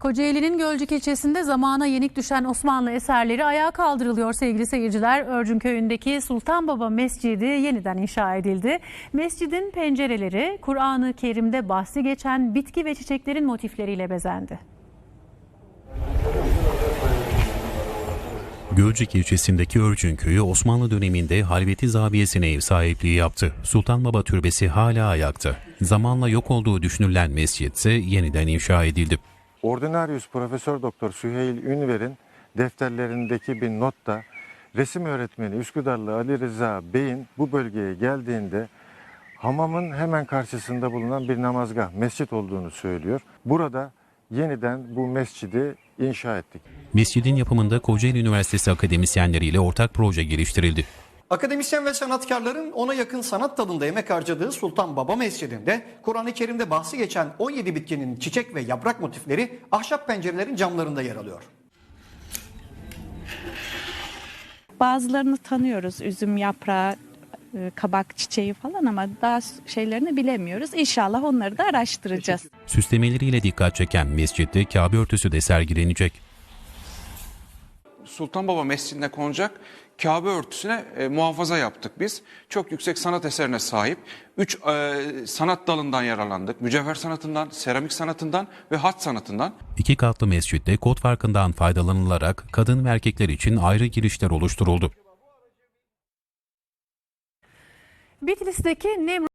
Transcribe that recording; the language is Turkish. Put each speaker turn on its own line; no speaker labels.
Kocaeli'nin Gölcük ilçesinde zamana yenik düşen Osmanlı eserleri ayağa kaldırılıyor sevgili seyirciler. Örcün köyündeki Sultan Baba Mescidi yeniden inşa edildi. Mescidin pencereleri Kur'an-ı Kerim'de bahsi geçen bitki ve çiçeklerin motifleriyle bezendi.
Gölcük ilçesindeki Örcün Köyü Osmanlı döneminde Halveti Zabiyesi'ne ev sahipliği yaptı. Sultan Baba Türbesi hala ayakta. Zamanla yok olduğu düşünülen mescit ise yeniden inşa edildi.
Ordinarius Profesör Doktor Süheyl Ünver'in defterlerindeki bir notta resim öğretmeni Üsküdarlı Ali Rıza Bey'in bu bölgeye geldiğinde hamamın hemen karşısında bulunan bir namazgah, mescit olduğunu söylüyor. Burada yeniden bu mescidi inşa ettik.
Mescidin yapımında Kocaeli Üniversitesi akademisyenleriyle ortak proje geliştirildi.
Akademisyen ve sanatkarların ona yakın sanat dalında emek harcadığı Sultan Baba Mescidi'nde Kur'an-ı Kerim'de bahsi geçen 17 bitkinin çiçek ve yaprak motifleri ahşap pencerelerin camlarında yer alıyor.
Bazılarını tanıyoruz. Üzüm yaprağı, e, kabak çiçeği falan ama daha şeylerini bilemiyoruz. İnşallah onları da araştıracağız.
Süslemeleriyle dikkat çeken mescitte Kabe örtüsü de sergilenecek.
Sultan Baba Mescidi'ne konacak Kabe örtüsüne e, muhafaza yaptık biz. Çok yüksek sanat eserine sahip. Üç e, sanat dalından yararlandık. Mücevher sanatından, seramik sanatından ve hat sanatından.
İki katlı mescitte kod farkından faydalanılarak kadın ve erkekler için ayrı girişler oluşturuldu.
Bitlis'teki Nemrut